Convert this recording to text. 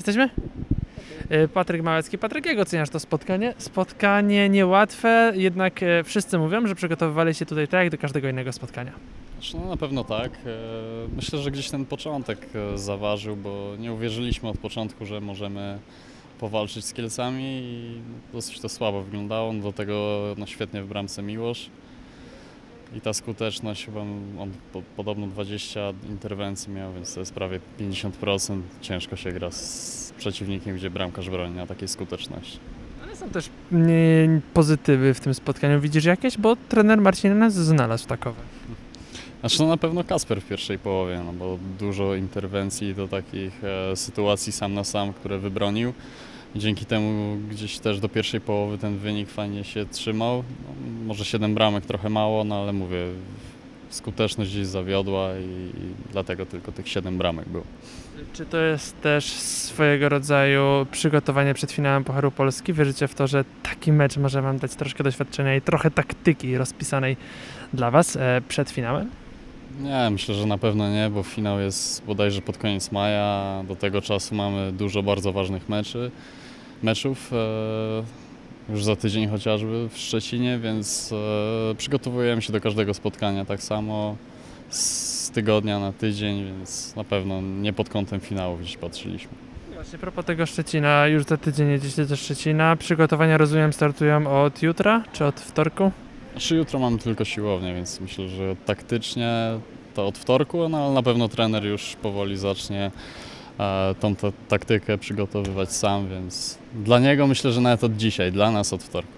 Jesteśmy? E, Patryk Małecki. Patryk, jak oceniasz to spotkanie? Spotkanie niełatwe, jednak e, wszyscy mówią, że przygotowywali się tutaj tak jak do każdego innego spotkania. Znaczy, No na pewno tak. E, Myślę, że gdzieś ten początek zaważył, bo nie uwierzyliśmy od początku, że możemy powalczyć z Kielcami i dosyć to słabo wyglądało. No do tego no, świetnie w bramce Miłosz. I ta skuteczność, chyba on po, podobno 20 interwencji miał, więc to jest prawie 50%. Ciężko się gra z przeciwnikiem, gdzie bramkarz broni na takiej skuteczności. Ale są też mm, pozytywy w tym spotkaniu. Widzisz jakieś? Bo trener Marcin nas znalazł takowe. Znaczy no na pewno Kasper w pierwszej połowie, no bo dużo interwencji do takich e, sytuacji sam na sam, które wybronił. Dzięki temu gdzieś też do pierwszej połowy ten wynik fajnie się trzymał. No, może 7 bramek trochę mało, no ale mówię, skuteczność gdzieś zawiodła i, i dlatego tylko tych 7 bramek było. Czy to jest też swojego rodzaju przygotowanie przed finałem Pucharu Polski? Wierzycie w to, że taki mecz może wam dać troszkę doświadczenia i trochę taktyki rozpisanej dla was e, przed finałem? Nie, myślę, że na pewno nie, bo finał jest bodajże pod koniec maja. Do tego czasu mamy dużo bardzo ważnych meczy, meczów. E, już za tydzień chociażby w Szczecinie, więc e, przygotowujemy się do każdego spotkania tak samo z tygodnia na tydzień, więc na pewno nie pod kątem finału gdzieś patrzyliśmy. Właśnie, propos tego Szczecina, już za tydzień jedziecie do Szczecina. Przygotowania, rozumiem, startują od jutra czy od wtorku? Znaczy jutro mamy tylko siłownię, więc myślę, że taktycznie to od wtorku, no ale na pewno trener już powoli zacznie e, tą ta- taktykę przygotowywać sam, więc dla niego myślę, że nawet od dzisiaj, dla nas od wtorku.